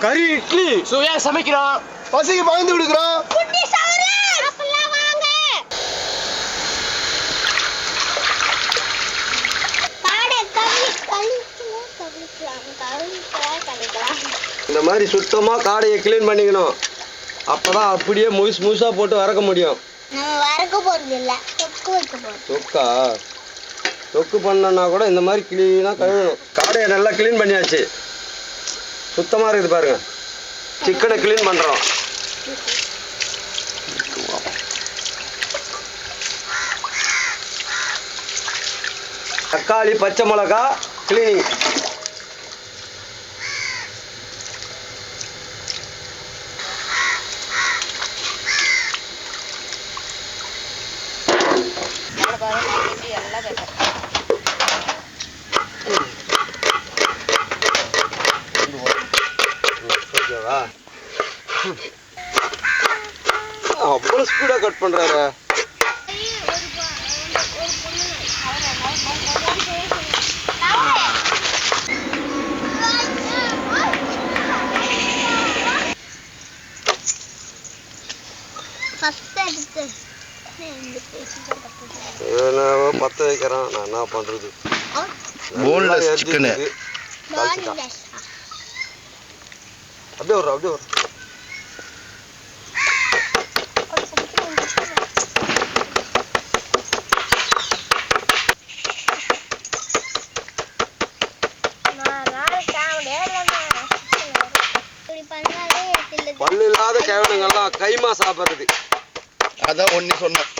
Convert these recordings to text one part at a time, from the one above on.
கறி இட்லி. சுவையா சமைக்கிறோம். பசிக்கு பயந்து விடுக்கிறோம். குட்டி சவரன்! அப்பலாம் வாங்க. காடை கவி கழிக்கலாம் கவிக்கலாம் கவிக்கலாம் கழிக்கலாம் இந்த மாதிரி சுத்தமாக காடையை க்ளீன் பண்ணிக்கணும். அப்பதான் அப்படியே முழுசு முழுசாக போட்டு வறக்க முடியும். தொக்கா தொக்கு? பண்ணனா கூட இந்த மாதிரி க்ளீனாக கழுவணும். காடையை நல்லா க்ளீன் பண்ணியாச்சு. சுத்தமாக இருக்குது பாருங்க. சிக்கனை க்ளீன் பண்ணுறோம் தக்காளி பச்சை மிளகா க்ளீனிங் ஓகேவா அவ்வளோ ஸ்பீடாக கட் பண்ணுறாரு என்னவோ பற்ற வைக்கிறான். நான் என்ன chicken. பான்லெஸ் அப்படியே வரும் அப்படியே வரும் கைமா சாப்பிட்றது. அதான் ஒண்ணு சொன்னேன்.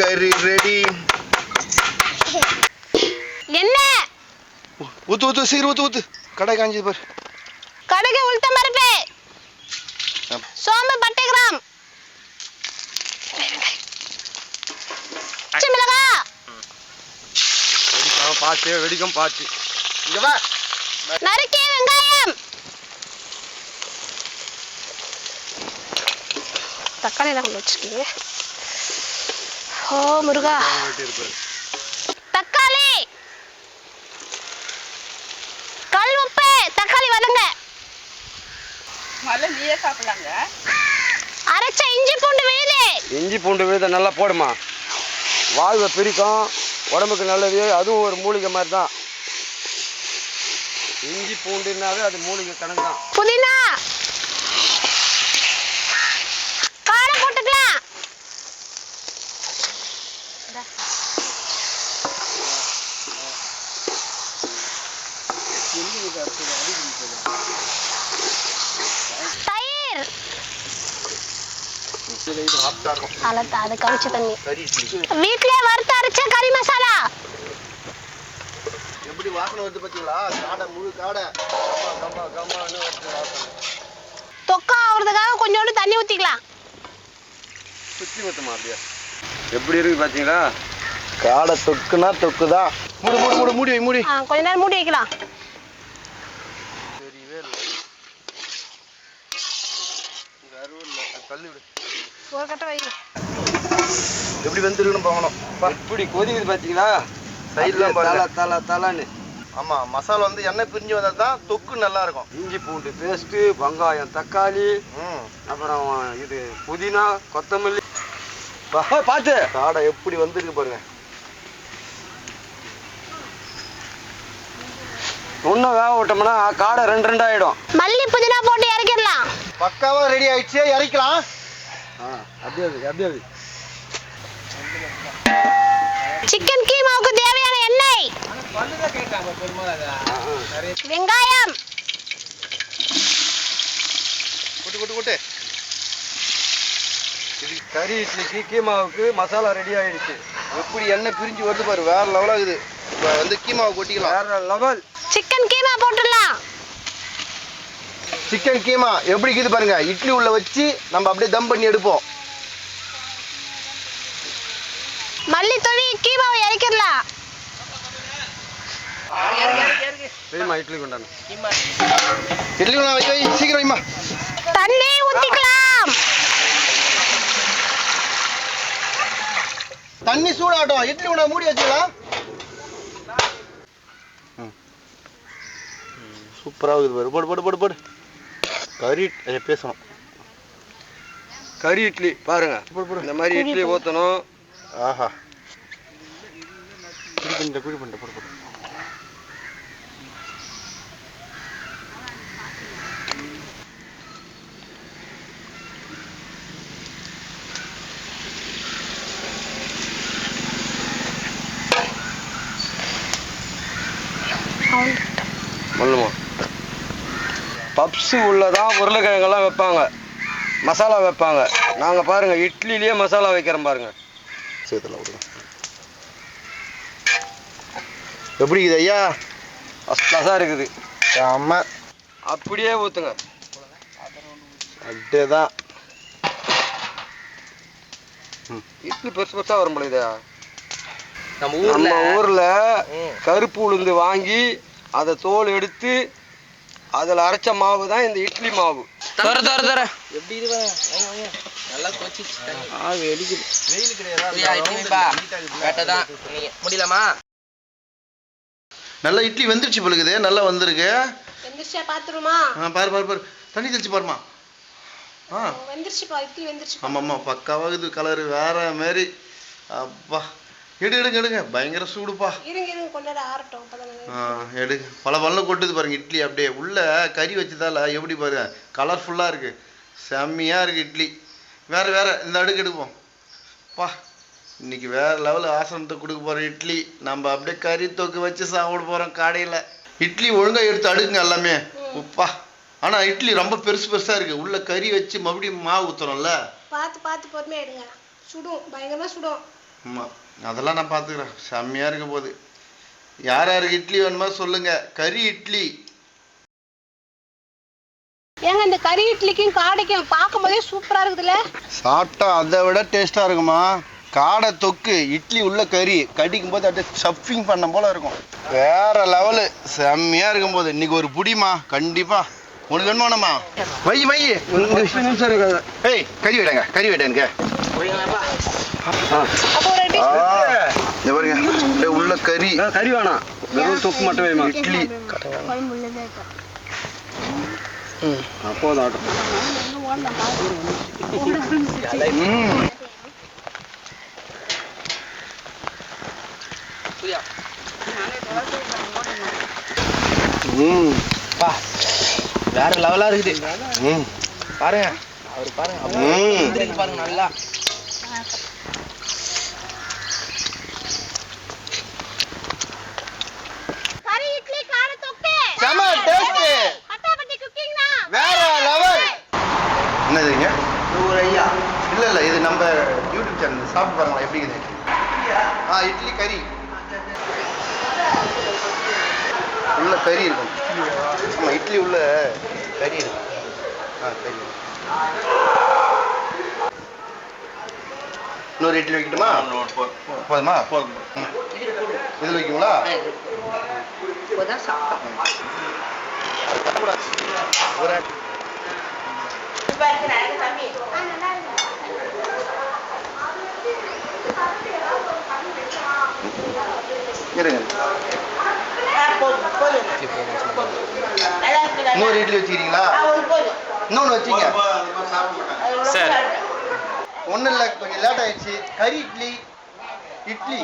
கறி ரெடி என்ன? ஊத்து ஊத்து சீர் ஊத்து ஊத்து. கடை காஞ்சி பாரு. கடுகு உளுத்த மரப்பு சோம்பு பட்டை கிராம். பார்த்து வெடிக்கும் பார்த்து இங்க வா. நறுக்கிய வெங்காயம். தக்காளி எல்லாம் கொண்டு வச்சிருக்கீங்க ஓ முருகா. தக்காளி! கல் உப்பு தக்காளி வதங்க. அரைச்ச இஞ்சி பூண்டு விழுது. இஞ்சி பூண்டு விழுத நல்லா போடுமா. வாழ்வை பிரிக்கும். உடம்புக்கு நல்லது. அதுவும் ஒரு மூலிகை மாதிரி தான். இஞ்சி பூண்டுனாவே அது மூலிகை கணக்கு தான். புதினா! அது கவிச்ச தண்ணி. வீட்லயே வறுத்து அரைச்ச கறி மசாலா. எப்படி வாசனை வருது பாத்தீங்களா? காடை முழு காடை. கம்மா கம்மான்னு வருது வாசனை. தொக்கா ஆகுறதுக்காக கொஞ்சோண்டு தண்ணி ஊத்திக்கலாம். சுத்தி ஊத்துமா அப்படியே? எப்படி இருக்கு பாத்தீங்களா? காடை தொக்குனா தொக்கு தான் மூடு மூடு மூடு மூடி வை மூடி. கொஞ்ச நேரம் மூடி வைக்கலாம் தெரியவே இல்லை இங்க அருவு இல்லை அது தள்ளி விடு ஒரு கட்டை வை எப்படி வெந்திருக்குன்னு பார்க்கணும். எப்படி கொதிக்குது பாத்தீங்களா சைடுலாம் அப்படியே தலை தலை தலைன்னு. ஆமா மசாலா வந்து எண்ணெய் பிரிஞ்சு வந்தால் தான் தொக்கு நல்லா இருக்கும் இஞ்சி பூண்டு பேஸ்ட்டு வெங்காயம் தக்காளி ம். அப்புறம் இது புதினா கொத்தமல்லி. பார்த்து. காடை எப்படி வந்திருக்கு பாருங்க. இன்னும் வேக விட்டோம்னா காடை ரெண்டு ரெண்டு ஆயிடும். மல்லி புதினா போட்டு இறக்கிடலாம். பக்காவா ரெடி ஆயிடுச்சு. இறக்கலாம். அப்படியே அப்படியே சிக்கன் கீமாவுக்கு தேவையான எண்ணெய். வெங்காயம். கூட்டு கூட்டு கூட்டு. இது கறி இட்லிக்கு கீமாவுக்கு மசாலா ரெடி ஆயிடுச்சு. எப்படி எண்ணெய் பிரிஞ்சு வருது பாரு வேற லெவலா இருக்குது. இப்போ வந்து கீமாவை கொட்டிக்கலாம். வேற லெவல் சிக்கன் கீமா போட்டுடலாம். சிக்கன் கீமா எப்படி இருக்குது பாருங்க இட்லி உள்ள வச்சு நம்ம அப்படியே தம் பண்ணி எடுப்போம் மல்லி தொழி கீமாவை இறக்கிடலாம் இட்லி இட்லி சீக்கிரம் வைமா தண்ணி ஊத்திக்கலாம். தண்ணி சூடாகட்டும். இட்லி உள்ள மூடி வச்சுக்கலாம். சூப்பராக இருக்குது பாரு. போடு போடு போடு போடு. கறி அதை பேசணும். கறி இட்லி பாருங்க. இந்த மாதிரி இட்லி ஊற்றணும் ஆஹா. பண்ணிட்ட குடி பண்ணிட்ட போடு போடு. மல்லுமா. பப்ஸு உள்ளதான் உருளைக்கிழங்கெல்லாம் வைப்பாங்க. மசாலா வைப்பாங்க. நாங்கள் பாருங்க இட்லிலேயே மசாலா வைக்கிறோம் பாருங்க. சேர்த்துல விடுங்க எப்படி இருக்குது ஐயா? ஃபஸ்ட் இருக்குது. செம்ம. அப்படியே ஊற்றுங்க அப்படியே தான் இட்லி பெருசு பெருசாக வரும் பொழுது நம்ம நம்ம ஊர்ல. கருப்பு உளுந்து வாங்கி அதை தோல் எடுத்து அதில் அரைச்ச மாவு தான் இந்த இட்லி மாவு. தர தர தர. எப்படி இது பாருங்க. வாங்க, வாங்க. நல்லா கொச்சிச்சு. கரெக்டாதான். நீங்க முடியலாமா? நல்லா இட்லி வெந்துருச்சு பழுகுது நல்லா வந்திருக்கு. வெந்துருச்சா பாத்துருமா? ஆ பாரு பாரு பாரு. தண்ணி தெளிச்சு பாருமா. ஆ. வெந்துருச்சுப்பா இட்லி வெந்துருச்சு ஆமாம் ஆமாம் பக்காவாகுது கலரு வேற மாதிரி அப்பா. எடு எடுங்க எடுங்க. பயங்கர சூடுப்பா. இருங்க இருங்க கொண்டாட ஆறட்டும் அப்பதான் ஆ எடு பல பல்ல கொட்டுது பாருங்க இட்லி அப்படியே. உள்ள கறி வச்சதால எப்படி பாருங்க. கலர்ஃபுல்லாக இருக்கு. செம்மையாக இருக்கு இட்லி. வேற வேற. இந்த அடுக்கு எடுப்போம். பா. இன்னைக்கு வேற லெவல் ஆசனத்தை கொடுக்க போறோம் இட்லி. நம்ம அப்படியே கறி தொக்கு வச்சு சாப்பிட போறோம் கடையில். இட்லி ஒழுங்கா எடுத்து அடுக்குங்க எல்லாமே. உப்பா. ஆனா இட்லி ரொம்ப பெருசு பெருசா இருக்கு. உள்ள கறி வச்சு மறுபடியும் மாவு ஊத்துறோம்ல. பார்த்து பார்த்து பொறுமையா எடுங்க. சுடும். பயங்கரமா சுடும். ஆமா. அதெல்லாம் நான் பார்த்துக்கிறேன். செம்மையா இருக்க போகுது. யார் யாருக்கு இட்லி வேணுமோ சொல்லுங்க. கறி இட்லி. ஏங்க இந்த கறி இட்லிக்கும் காடைக்கும் பார்க்கும் போதே சூப்பரா இருக்குதுல்ல? சாப்பிட்டா அதை விட டேஸ்டா இருக்குமா? காடை தொக்கு இட்லி உள்ள கறி கடிக்கும் போது அப்படியே சப்பிங் பண்ண போல இருக்கும். வேற லெவலு செம்மையா இருக்கும் போது இன்னைக்கு ஒரு புடிமா கண்டிப்பா. உனக்கு வேணுமானம்மா வை வை. நிமிஷம் இருக்காது ஏய் கறி விடுங்க கறி விடுங்க அப்போ ஒரு dish இந்த பாருங்க. உள்ள கறி. கறி வேணாம். வெறும் தொக்கு மட்டும் வேணுமா? இட்லி. அப்போது ம். பா வேற லெவலா இருக்குது. ம். பாருங்க. அவர் பாருங்க. ம். பாருங்க நல்லா. செம டேஸ்ட் வேற லெவல் என்னதுங்க ஒரு ஐயா. இல்ல இல்ல இது நம்ம யூடியூப் சேனல் சாப்பிட்டு பாருங்களா எப்படி இருக்குது ஆ இட்லி கறி உள்ள கறி இருக்கும். ஆமா இட்லி உள்ள கறி இருக்கும். ஆ கறி இன்னொரு இட்லி வைக்கட்டுமா? போதுமா. போதும்? இதில் வைக்குங்களா? ஒரு இருங்க. இன்னொரு இட்லி வச்சுக்கிறீங்களா? இன்னொன்று வச்சுங்க. சார். ஒன்றும் இல்லை கொஞ்சம் லேட் ஆயிடுச்சு. கறி இட்லி இட்லி.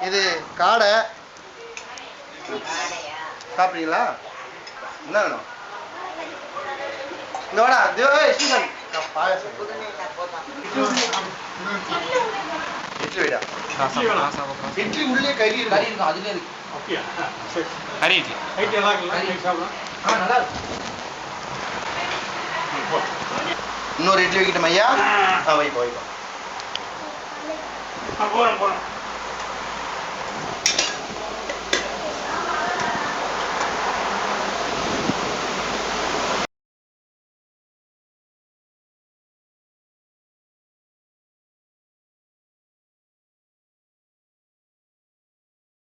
இது காடை. சாப்பிட்றீங்களா? என்ன வேணும்? இந்த. நான் பாயாசம். இட்லி வைடா? இட்லி உள்ளே கறி கறி இருக்கு இருக்கும் அதுலயே இருக்கு. கறி இட்லி ஆ நல்லா இருக்கு. இன்னொரு இட்லி வைக்கட்டுமா ஐயா? ஆ. வைப்பா வைப்பா போறோம் போறோம்